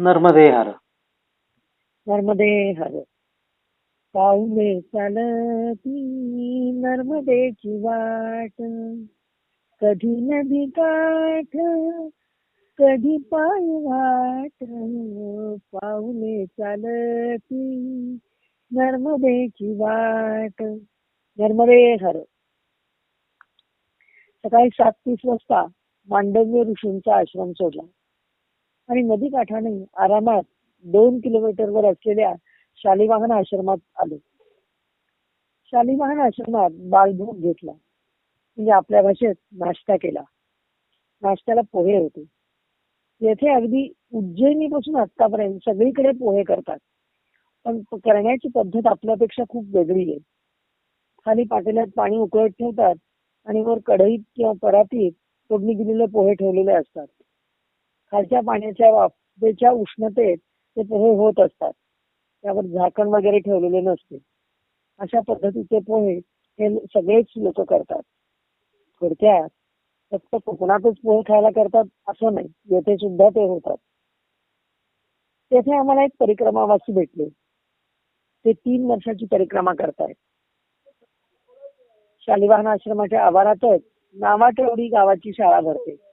नर्मदे हर नर्मदे हर पाऊले चालती नर्मदेची वाट। कधी नदी काठ कधी पाय वाट। पाऊले चालती नर्मदेची वाट। नर्मदे हर सकाळी सात तीस वाजता मांडव्य ऋषींचा आश्रम सोडला. आणि नदी काठाने आरामात दोन किलोमीटरवर असलेल्या शालिवाहन आश्रमात आलो. शालिवाहन आश्रमात बालभोग घेतला. म्हणजे आपल्या भाषेत नाश्ता केला. नाश्त्याला पोहे होते. येथे अगदी उज्जैनीपासून आतापर्यंत सगळीकडे पोहे करतात. पण करण्याची पद्धत आपल्यापेक्षा खूप वेगळी आहे. खाली पातेल्यात पाणी उकळत ठेवतात आणि वर कढईत किंवा परातीत फोडणी दिलेले पोहे ठेवलेले असतात. खालच्या पाण्याच्या वाफेच्या उष्णतेत ते पोहे होत असतात. त्यावर झाकण वगैरे ठेवलेले नसते. अशा पद्धतीचे पोहे हे सगळेच लोक करतात. थोडक्यात फक्त कोकणातच पोहे खायला करतात असं नाही येथे सुद्धा ते होतात. तेथे आम्हाला एक परिक्रमावासी भेटले. ते तीन वर्षाची परिक्रमा करतायत. शालिवाहन आश्रमाच्या आवारातच नावाटेवडी गावाची शाळा भरते.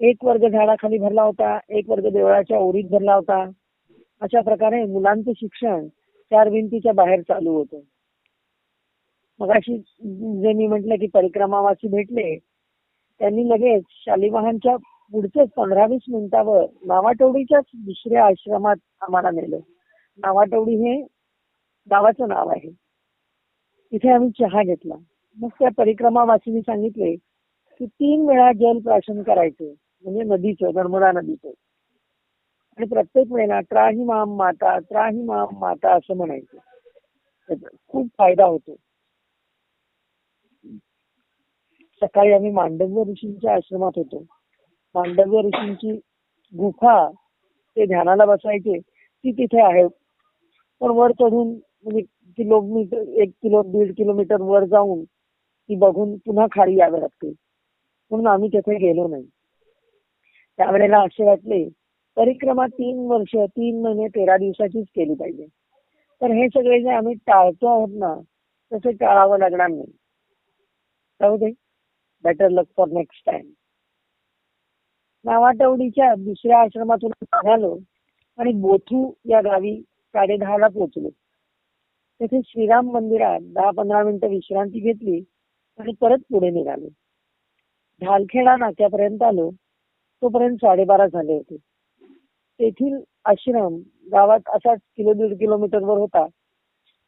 एक वर्ग झाडाखाली भरला होता एक वर्ग देवळाच्या ओरीत भरला होता. अशा प्रकारे मुलांचं शिक्षण चार भिंतीच्या बाहेर चालू होतं. मग अशी जे मी म्हटलं की परिक्रमावासी भेटले त्यांनी लगेच शालिवाहनच्या पुढचेच पंधरा वीस मिनिटावर नावाटवडीच्याच दुसऱ्या आश्रमात आम्हाला नेलं. नावाटवडी हे गावाचं नाव आहे. तिथे आम्ही चहा घेतला. मग त्या परिक्रमावासींनी सांगितले की तीन वेळा जल प्राशन करायचं. म्हणजे नदीचं नर्मदा नदीचं. आणि प्रत्येक वेळेला त्राही माम माता त्राही माम माता असं म्हणायचं. त्याचा खूप फायदा होतो. सकाळी आम्ही मांडव्य ऋषींच्या आश्रमात होतो. मांडव्य ऋषींची गुफा ते ध्यानाला बसायचे ती तिथे आहे. पण वर चढून म्हणजे किलोमीटर एक किलो दीड किलोमीटर वर जाऊन ती बघून पुन्हा खाली यावे लागते. म्हणून आम्ही तिथे गेलो नाही. त्यावेळेला असे वाटले परिक्रमा तीन वर्ष तीन महिने तेरा दिवसाचीच केली पाहिजे. तर हे सगळे जे आम्ही टाळतो आहोत ना तसे टाळावं लागणार नाही. जाऊ दे. Better luck for next time नावाटवडीच्या दुसऱ्या आश्रमातून निघालो आणि बोथू या गावी साडे ला पोहोचलो. तेथे श्रीराम मंदिरात दहा पंधरा मिनिटं विश्रांती घेतली आणि परत पुढे निघालो. ढालखेडा नाक्यापर्यंत आलो. तोपर्यंत साडेबारा झाले होते. तेथील आश्रम गावात असाच किलो दीड किलोमीटरवर होता.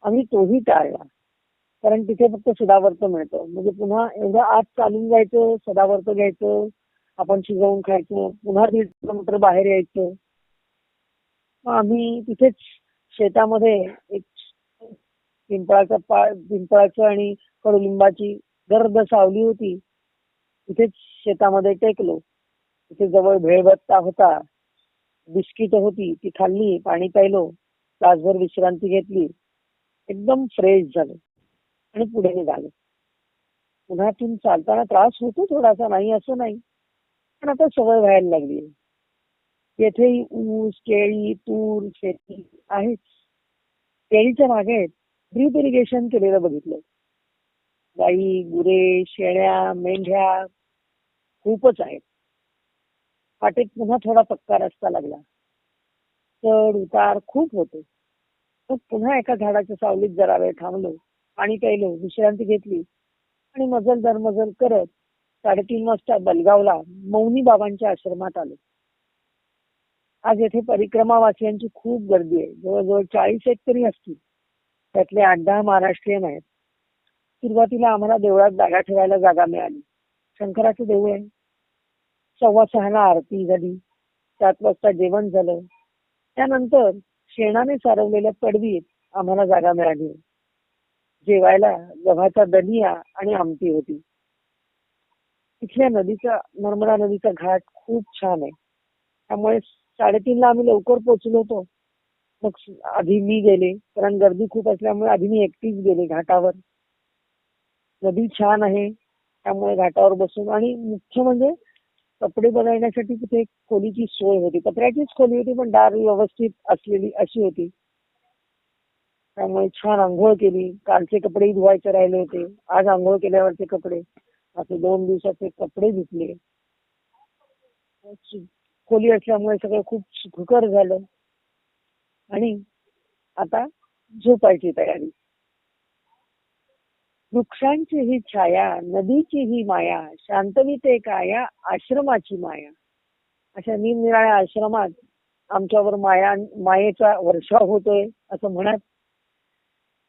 आम्ही तोही टाळला. कारण तिथे फक्त सदावर्त मिळतं. म्हणजे पुन्हा एवढं आत चालून जायचं सदावर्त घ्यायचं आपण शिजवून खायचं पुन्हा दीड किलोमीटर बाहेर यायचं. मग आम्ही तिथेच शेतामध्ये एक पिंपळाचा पा पिंपळाचं आणि कडुलिंबाची गर्द सावली होती. तिथेच शेतामध्ये टेकलो. तिथे जवळ भेळभत्ता होता. बिस्किट होती ती खाल्ली पाणी प्यायलो तासभर विश्रांती घेतली. एकदम फ्रेश झालो आणि पुढे निघालो. उन्हातून चालताना त्रास होतो थोडासा नाही असं नाही. पण आता सवय व्हायला लागली. येथेही ऊस केळी तूर शेती आहेच. केळीच्या मागे ड्रीप इरिगेशन केलेलं बघितलं. गाई गुरे शेळ्या मेंढ्या खूपच आहेत. वाटेत पुन्हा थोडा पक्का रस्ता लागला. चढ उतार खूप होते. मग पुन्हा एका झाडाच्या सावलीत जरा वेळ थांबलो. पाणी प्यायलो विश्रांती घेतली. आणि मजल दर मजल करत साडेतीन वाजता बलगावला मौनी बाबांच्या आश्रमात आलो. आज येथे परिक्रमावासियांची खूप गर्दी आहे. जवळजवळ चाळीस एक तरी असतील. त्यातले आठ दहा महाराष्ट्रीयन आहेत. सुरुवातीला आम्हाला देवळात जागा ठेवायला जागा मिळाली. शंकराचं देऊळ आहे. सव्वा सहाला आरती झाली. सात वाजता जेवण झालं. त्यानंतर शेणाने सारवलेल्या पडवीत आम्हाला जागा मिळाली. जेवायला गव्हाचा दनिया आणि आमटी होती. तिथल्या नदीचा नर्मदा नदीचा घाट खूप छान आहे. त्यामुळे साडेतीनला आम्ही लवकर पोहोचलो होतो. मग आधी मी गेले कारण गर्दी खूप असल्यामुळे आधी मी एकटीच गेले घाटावर. नदी छान आहे त्यामुळे घाटावर बसून आणि मुख्य म्हणजे कपडे बदलण्यासाठी तिथे एक खोलीची सोय होती. पत्र्याचीच खोली होती पण दार व्यवस्थित असलेली अशी होती. त्यामुळे छान आंघोळ केली. कालचे कपडेही धुवायचे राहिले होते. आज आंघोळ केल्यावरचे कपडे. असे दोन दिवसाचे कपडे धुतले. खोली असल्यामुळे सगळं खूप सुखकर झालं. आणि आता झोपायची तयारी. वृक्षांची ही छाया नदीची ही माया शांतविते काया आश्रमाची माया. अशा निरनिराळ्या आश्रमात आमच्यावर माया मायेचा वर्षाव होतोय असं म्हणत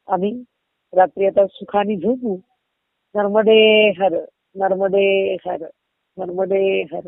आम्ही रात्री आता सुखाने झोपू. नर्मदे हर नर्मदे हर नर्मदे हर.